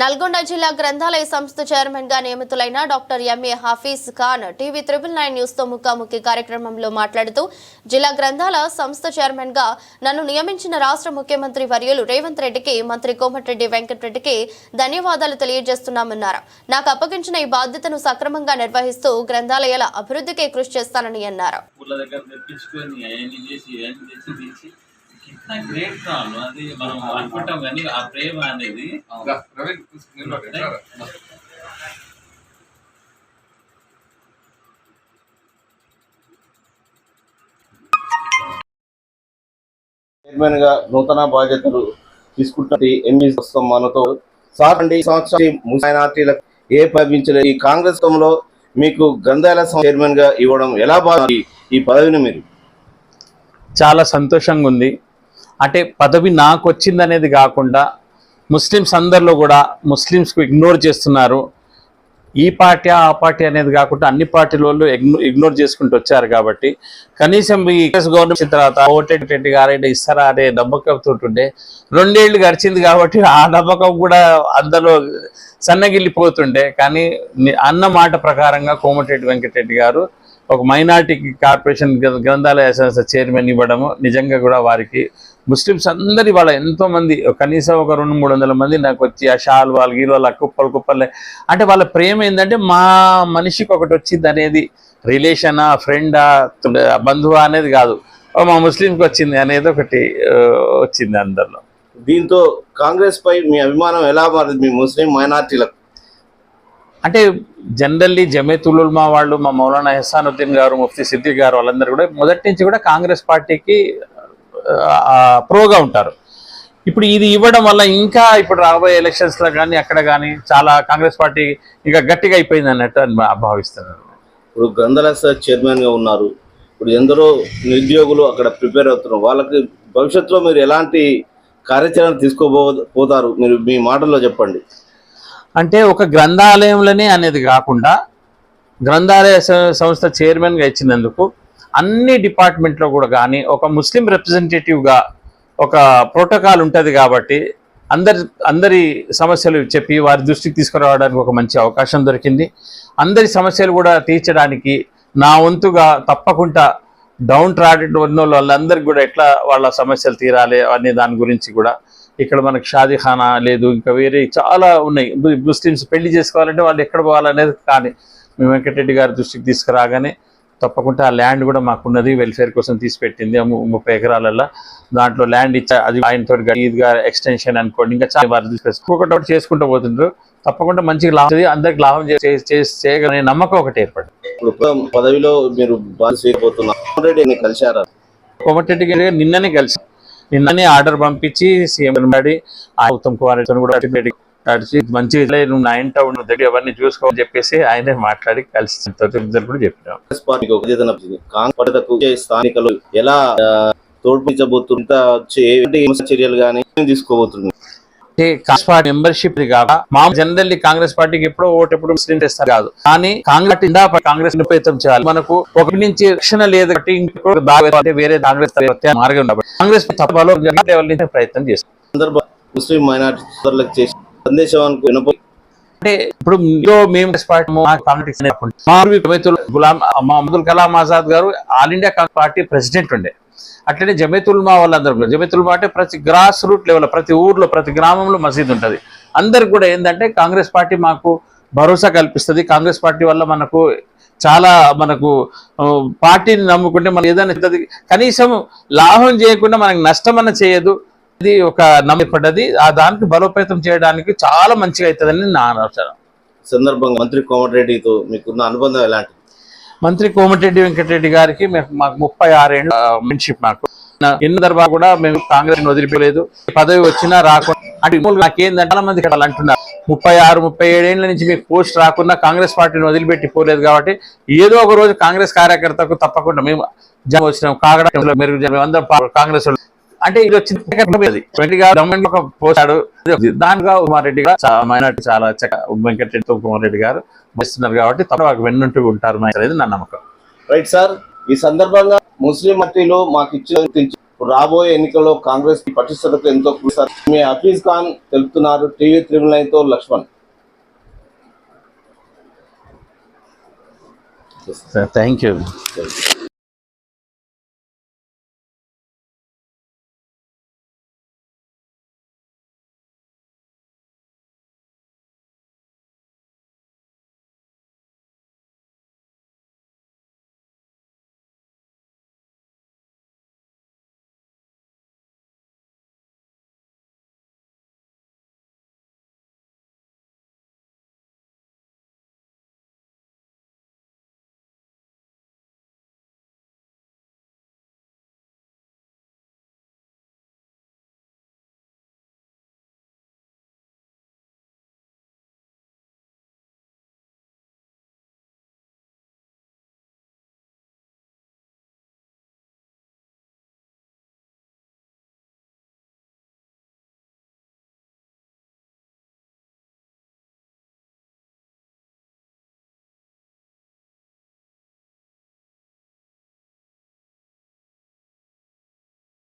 నల్గొండ జిల్లా గ్రంథాలయ సంస్థ చైర్మన్గా నియమితులైన doctor MA Hafeez Khan TV triple nine న్యూస్తో ముఖాముఖి కార్యక్రమంలో మాట్లాడుతూ జిల్లా గ్రంథాల సంస్థ చైర్మన్గా నన్ను నియమించిన రాష్ట్ర ముఖ్యమంత్రి వర్యులు రేవంత్ రెడ్డికి మంత్రి కోమటిరెడ్డి వెంకటరెడ్డికి ధన్యవాదాలు తెలియజేస్తున్నామన్నారు. నాకు అప్పగించిన ఈ బాధ్యతను సక్రమంగా నిర్వహిస్తూ గ్రంథాలయాల అభివృద్ధికి కృషి చేస్తానని అన్నారు. ఇంత గ్రేట్ రాను అది మనం అనుకుంటాం కానీ ఆ ప్రేమ అనేది చైర్మన్గా నూతన బాధ్యతలు తీసుకుంటున్న ఎంఈ వస్తాం మనతో సార్ అండి ఈ సంవత్సరం మైనార్టీలకు ఏ లభించలేదు ఈ కాంగ్రెస్లో మీకు గ్రంథాలయ చైర్మన్గా ఇవ్వడం ఎలా బాగుంది? ఈ పదవిని మీరు? చాలా సంతోషంగా ఉంది. అంటే పదవి నాకు వచ్చింది అనేది కాకుండా ముస్లిమ్స్ అందరిలో కూడా ముస్లిమ్స్కు ఇగ్నోర్ చేస్తున్నారు. ఈ పార్టీ ఆ పార్టీ అనేది కాకుండా అన్ని పార్టీల వాళ్ళు ఇగ్నో- ఇగ్నోర్ చేసుకుంటూ వచ్చారు కాబట్టి కనీసం ఈ గవర్నమెంట్ వచ్చిన తర్వాత ఓటేటి గారైనా ఇస్తారా అనే నమ్మకంతో ఉండే రెండేళ్ళు గడిచింది కాబట్టి ఆ నమ్మకం కూడా అందరూ సన్నగిల్లిపోతుండే. కానీ అన్న మాట ప్రకారంగా కోమటిరెడ్డి వెంకటరెడ్డి గారు ఒక మైనార్టీ కార్పొరేషన్ గ్రంథాలయ సంస్థ చైర్మన్ ఇవ్వడము నిజంగా కూడా వారికి ముస్లిమ్స్ అందరి వాళ్ళ ఎంతోమంది కనీసం ఒక రెండు మూడు వందల మంది నాకు వచ్చి ఆ షాల్ వాళ్ళు వాళ్ళ కుప్పలు కుప్పలే. అంటే వాళ్ళ ప్రేమ ఏంటంటే మా మనిషికి ఒకటి వచ్చింది అనేది రిలేషనా ఫ్రెండా బంధువా అనేది కాదు. మా ముస్లింకి వచ్చింది అనేది ఒకటి వచ్చింది అందరిలో. దీంతో కాంగ్రెస్ పై మీ అభిమానం ఎలా మారింది? మీ ముస్లిం మైనార్టీలకు? అంటే జనరల్లీ జమేతులుల్మా వాళ్ళు మా మౌలానా హెసానుద్దీన్ గారు ముఫ్తీ సిద్దిక్ గారు వాళ్ళందరూ కూడా మొదటి నుంచి కూడా కాంగ్రెస్ పార్టీకి ప్రోగా ఉంటారు. ఇప్పుడు ఇది ఇవ్వడం వల్ల ఇంకా ఇప్పుడు రాబోయే ఎలక్షన్స్లో కానీ అక్కడ కానీ చాలా కాంగ్రెస్ పార్టీ ఇంకా గట్టిగా అయిపోయింది అన్నట్టు అని భావిస్తున్నాను ఇప్పుడు గ్రంథాలయ సంస్థ చైర్మన్ ఉన్నారు. ఇప్పుడు ఎందరో నిరుద్యోగులు అక్కడ ప్రిపేర్ అవుతున్నారు. వాళ్ళకి భవిష్యత్తులో మీరు ఎలాంటి కార్యాచరణ తీసుకోబో పోతారు? మీరు మీ మాటల్లో చెప్పండి. అంటే ఒక గ్రంథాలయంలోనే అనేది కాకుండా గ్రంథాలయ సంస్థ చైర్మన్గా ఇచ్చినందుకు అన్ని డిపార్ట్మెంట్లో కూడా కానీ ఒక ముస్లిం రిప్రజెంటేటివ్గా ఒక ప్రోటోకాల్ ఉంటుంది కాబట్టి అందరి అందరి సమస్యలు చెప్పి వారి దృష్టికి తీసుకురావడానికి ఒక మంచి అవకాశం దొరికింది. అందరి సమస్యలు కూడా తీర్చడానికి నా వంతుగా తప్పకుండా డౌన్ ట్రాడెడ్ ఉన్న వాళ్ళందరికీ కూడా ఎట్లా వాళ్ళ సమస్యలు తీరాలి అనే దాని గురించి కూడా ఇక్కడ మనకు షాదీఖానా లేదు ఇంకా వేరే చాలా ఉన్నాయి. ముస్లిమ్స్ పెళ్ళి చేసుకోవాలంటే వాళ్ళు ఎక్కడ పోవాలనేది కానీ మేము వెంకటరెడ్డి గారి దృష్టికి తీసుకురాగానే తప్పకుండా ఆ ల్యాండ్ కూడా మాకున్నది వెల్ఫేర్ కోసం తీసిపెట్టింది. ముప్పై ఎకరాలలో దాంట్లో ల్యాండ్ ఇచ్చా అది ఆయనతో ఈద్గా ఎక్స్టెన్షన్ అనుకోండి ఇంకా చాలా వారు తీసుకొచ్చి ఒక్కొక్కటి ఒకటి చేసుకుంటూ పోతుండ్రు. తప్పకుండా మంచిగా లాభం. అందరికి లాభం చేయగలనే నమ్మకం ఒకటి ఏర్పడింది. ఇప్పుడు ప్రస్తుతం పదవిలో మీరు కలిశారా? కోమటిరెడ్డి గారు నిన్ననే కలిసి నిన్ననే ఆర్డర్ పంపించి సీఎం గారి ఆ ఉత్తమ్ కుమార్ రెడ్డితో కూడా అటు నడిచి మంచిగా నువ్వు నా ఇంట ఉన్న దగ్గర అవన్నీ చూసుకోమని చెప్పేసి ఆయనే మాట్లాడి కలిసి కూడా ఒక వచ్చే స్థానికలు ఎలా హింస చర్యలు కానీ తీసుకోబోతుంది అంటే కాంగ్రెస్ పార్టీ మెంబర్షిప్ కాక మా జనరల్లీ కాంగ్రెస్ పార్టీకి ఎప్పుడో ఓటు ఎప్పుడు ముస్లిం చేస్తారు కాదు. కానీ కాంగ్రెస్ కాంగ్రెస్ నిపేతం చేయాలి. మనకు ఒకటి నుంచి రక్షణ లేదు కాబట్టి వేరే కాంగ్రెస్ మార్గం కాంగ్రెస్ తప్పలో లెవెల్ నుంచి ప్రయత్నం చేస్తారు. ముస్లిం మైనార్టీ చేసే సందేశం అనుకో అంటే ఇప్పుడు మీలో మేము కాంగ్రెస్ పార్టీ మా కాంగ్రెస్ మా గులాం కలాం ఆజాద్ గారు ఆల్ ఇండియా పార్టీ ప్రెసిడెంట్ ఉండే. అట్లనే జమేతుల్మా వాళ్ళందరూ కూడా. జమేతుల్మా అంటే ప్రతి గ్రాస్ రూట్ లెవెల్ ప్రతి ఊర్లో ప్రతి గ్రామంలో మసీద్ ఉంటుంది. అందరికి కూడా ఏంటంటే కాంగ్రెస్ పార్టీ మాకు భరోసా కల్పిస్తుంది. కాంగ్రెస్ పార్టీ వల్ల మనకు చాలా మనకు పార్టీని నమ్ముకుంటే మనం ఏదైనా కనీసం లాభం చేయకుండా మనకు నష్టం అన్న చేయదు. ఇది ఒక నమ్మపడ్డది. ఆ దానికి బలోపేతం చేయడానికి చాలా మంచిగా అవుతుందని నా ఆలోచన. సందర్భంగా మంత్రి కోమటిరెడ్డితో మీకున్న అనుబంధం ఎలాంటి మంత్రి కోమటిరెడ్డి వెంకటరెడ్డి గారికి మేము- మాకు ముప్పై ఆరేళ్ళు ఫ్రెండ్షిప్ మాకు. ఎన్ని దర్బార్ కూడా మేము కాంగ్రెస్ వదిలిపోలేదు పదవి వచ్చినా రాకుండా అంటే నాకేందంటే చాలా మంది ఇక్కడ అంటున్నారు. ముప్పై ఆరు ముప్పై ఏడేళ్ళ నుంచి మీకు పోస్ట్ రాకుండా కాంగ్రెస్ పార్టీని వదిలిపెట్టి పోలేదు కాబట్టి ఏదో ఒక రోజు కాంగ్రెస్ కార్యకర్తకు తప్పకుండా మేము జమ వచ్చినాం. కాగడ మెరుగు జనం అందరం కాంగ్రెస్ అంటే ఇది వచ్చింది. దమ్ముని ఒక పోసాడు దానిగా కుమార్ రెడ్డి గారు మైనార్టీ చాలా చక్క వెంకటరెడ్డితో కుమార్ రెడ్డి గారు వస్తున్నారు కాబట్టి తప్ప వెన్నుంటూ ఉంటారు అనేది నా నమ్మకం. రైట్ సార్ ఈ సందర్భంగా ముస్లిం పార్టీలో మాకు ఇచ్చిన రాబోయే ఎన్నికల్లో కాంగ్రెస్ పటిష్టతకు ఎంతో. మీ హఫీజ్ ఖాన్ తెలుపుతున్నారు టీవీ త్రిబుల్ నైన్తో లక్ష్మణ్. Thank you